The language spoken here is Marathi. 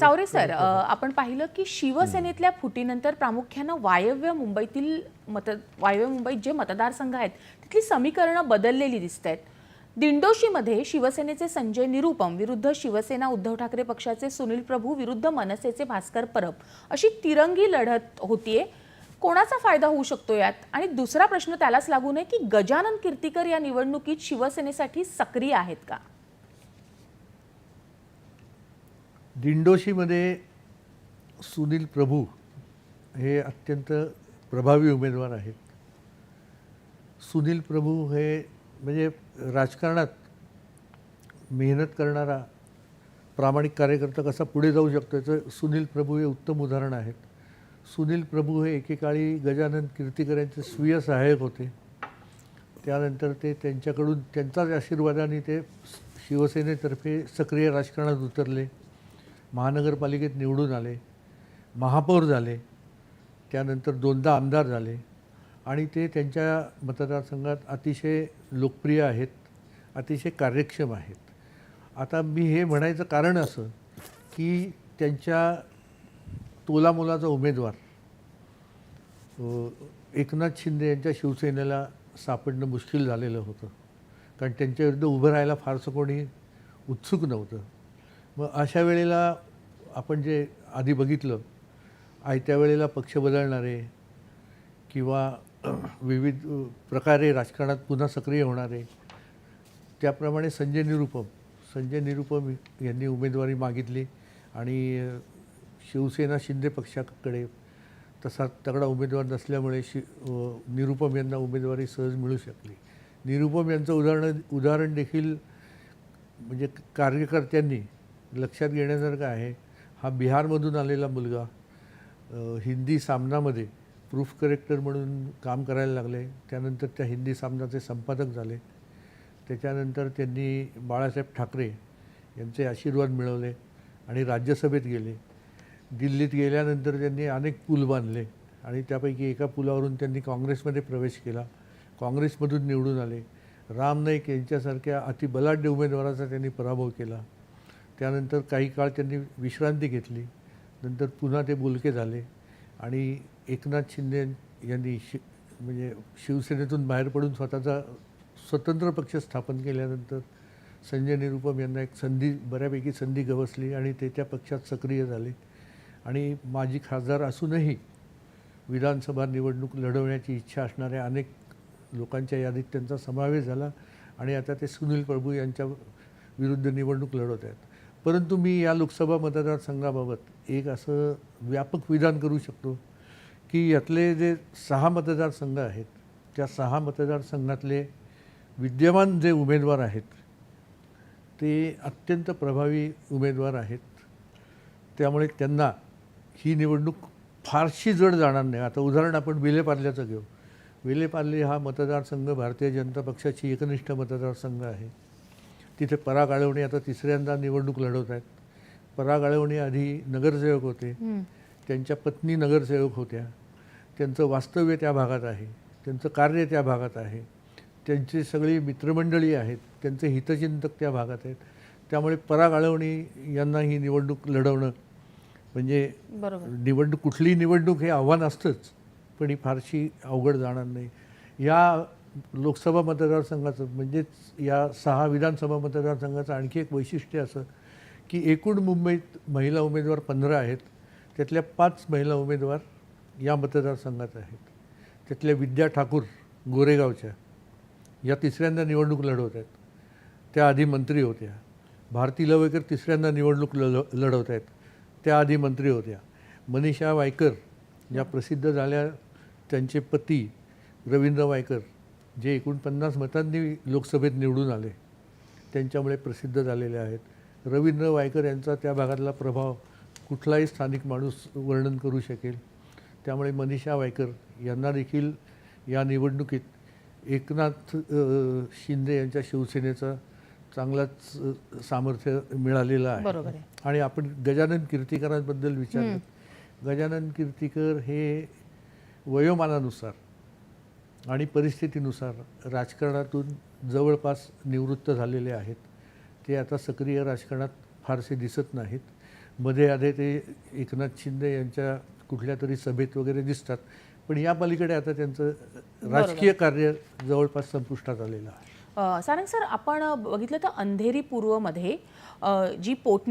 चावरे सर आपण पाहिलं की शिवसेनेतल्या फुटीनंतर प्रामुख्यानं वायव्य मुंबईतील मत वायव्य मुंबईत जे मतदारसंघ आहेत तिथली समीकरणं बदललेली दिसत आहेत दिंडोशीमध्ये शिवसेनेचे संजय निरुपम विरुद्ध शिवसेना उद्धव ठाकरे पक्षाचे सुनील प्रभू विरुद्ध मनसेचे भास्कर परब अशी तिरंगी लढत होतीये. कोणाचा फायदा होऊ शकतो यात? आणि दुसरा प्रश्न त्यालाच लागू नये की गजानन कीर्तीकर या निवडणुकीत शिवसेनेसाठी सक्रिय आहेत का? दिंडोशीमध्ये सुनील प्रभू हे अत्यंत प्रभावी उमेदवार आहेत. सुनील प्रभू हे म्हणजे राजकारणात मेहनत करणारा प्रामाणिक कार्यकर्ता कसा पुढे जाऊ शकतो याचं सुनील प्रभू हे उत्तम उदाहरण आहेत. सुनील प्रभू हे एकेकाळी गजानन कीर्तीकर यांचे स्वीय सहाय्यक होते. त्यानंतर ते त्यांच्याकडून त्यांचाच आशीर्वादाने ते शिवसेनेतर्फे सक्रिय राजकारणात उतरले. महानगरपालिकेत निवडून आले महापौर झाले त्यानंतर दोनदा आमदार झाले आणि ते त्यांच्या मतदारसंघात अतिशय लोकप्रिय आहेत अतिशय कार्यक्षम आहेत. आता मी हे म्हणायचं कारण असं की त्यांच्या तोलामोलाचा उमेदवार एकनाथ शिंदे यांच्या शिवसेनेला सापडणं मुश्किल झालेलं होतं. कारण त्यांच्याविरुद्ध उभं राहायला फारसं कोणी उत्सुक नव्हतं. मग अशा वेळेला आपण जे आधी बघितलं आयत्या वेळेला पक्ष बदलणारे किंवा विविध प्रकारे राजकारणात पुन्हा सक्रिय होणारे त्याप्रमाणे संजय निरुपम संजय निरुपम यांनी उमेदवारी मागितली आणि शिवसेना शिंदे पक्षाकडे तसा तगडा उमेदवार नसल्यामुळे शि निरुपम यांना उमेदवारी सहज मिळू शकली. निरुपम यांचं उदाहरण उदाहरण देखील म्हणजे कार्यकर्त्यांनी लक्षात घेण्यासारखं आहे. हा बिहारमधून आलेला मुलगा हिंदी सामनामध्ये प्रूफ करेक्टर म्हणून काम करायला लागले. त्यानंतर त्या हिंदी सामनाचे संपादक झाले. त्याच्यानंतर त्यांनी बाळासाहेब ठाकरे यांचे आशीर्वाद मिळवले आणि राज्यसभेत गेले. दिल्लीत गेल्यानंतर त्यांनी अनेक पूल बांधले आणि त्यापैकी एका पुलावरून त्यांनी काँग्रेसमध्ये प्रवेश केला. काँग्रेसमधून निवडून आले. राम नाईक यांच्यासारख्या अतिबलाढ्य उमेदवाराचा त्यांनी पराभव केला. त्यानंतर काही काळ त्यांनी विश्रांती घेतली. नंतर पुन्हा ते बोलके झाले. आणि एकनाथ शिंदे यांनी शि म्हणजे शिवसेनेतून बाहेर पडून स्वतःचा स्वतंत्र पक्ष स्थापन केल्यानंतर संजय निरुपम यांना एक संधी बऱ्यापैकी संधी गवसली आणि ते त्या पक्षात सक्रिय झाले. आणि माजी खासदार असूनही विधानसभा निवडणूक लढवण्याची इच्छा असणाऱ्या अनेक लोकांच्या यादीत त्यांचा समावेश झाला. आणि आता ते सुनील प्रभू यांच्या विरुद्ध निवडणूक लढवत आहेत. परंतु मी या लोकसभा मतदारसंघाबाबत एक असं व्यापक विधान करू शकतो की यातले जे सहा मतदारसंघ आहेत त्या सहा मतदारसंघातले विद्यमान जे उमेदवार आहेत ते अत्यंत प्रभावी उमेदवार आहेत. त्यामुळे त्यांना ही निवडणूक फारशी जड जाणार नाही. आता उदाहरण आपण विलेपार्ल्याचं घेऊ. विलेपार्ले हा मतदारसंघ भारतीय जनता पक्षाची एकनिष्ठ मतदारसंघ आहे. तिथे पराग आळवणे आता तिसऱ्यांदा निवडणूक लढवत आहेत. पराग आळवणे आधी नगरसेवक होते. त्यांच्या पत्नी नगरसेवक होत्या. त्यांचं वास्तव्य त्या भागात आहे. त्यांचं कार्य त्या भागात आहे. त्यांची सगळी मित्रमंडळी आहेत. त्यांचे हितचिंतक त्या भागात आहेत. त्यामुळे पराग आळवणे यांना ही निवडणूक लढवणं म्हणजे निवडणूक कुठलीही निवडणूक हे आव्हान असतंच पण ही फारशी अवघड जाणार नाही. या लोकसभा मतदारसंघाचं म्हणजेच या सहा विधानसभा मतदारसंघाचं आणखी एक वैशिष्ट्य असं की एकूण मुंबईत महिला उमेदवार पंधरा आहेत. त्यातल्या पाच महिला उमेदवार या मतदारसंघात आहेत. त्यातल्या विद्या ठाकूर गोरेगावच्या या तिसऱ्यांदा निवडणूक लढवत आहेत. त्या आधी मंत्री होत्या. भारती लवेकर तिसऱ्यांदा निवडणूक लढ लढवत आहेत. त्या आधी मंत्री होत्या. मनीषा वायकर या प्रसिद्ध झाल्या त्यांचे पती रवींद्र वायकर जे एकोणपन्नास मतांनी लोकसभेत निवडून आले त्यांच्यामुळे प्रसिद्ध झालेले आहेत. रवींद्र वायकर यांचा त्या भागातला प्रभाव कुठलाही स्थानिक माणूस वर्णन करू शकेल. त्यामुळे मनीषा वायकर यांना देखील या निवडणुकीत एकनाथ शिंदे यांच्या शिवसेनेचा चांगलाच सामर्थ्य मिळालेलं आहे. आणि आपण गजानन कीर्तिकरांबद्दल विचारलं. गजानन कीर्तिकर हे वयोमानानुसार आणि परिस्थितीनुसार राजकारणातून जवळपास निवृत्त झालेले आहेत. ते आता सक्रिय राजकारणात फारसे दिसत नाहीत. मध्ये आधे ते एकनाथ शिंदे यांच्या कुठल्या तरी सभेत वगैरे दिसतात. पण या पलीकडे आता त्यांचं राजकीय कार्य जवळपास संपुष्टात आलेलं आहे. सारंग सर आपण बघितलं तर अंधेरी पूर्वमध्ये जी पोटनिवडणूक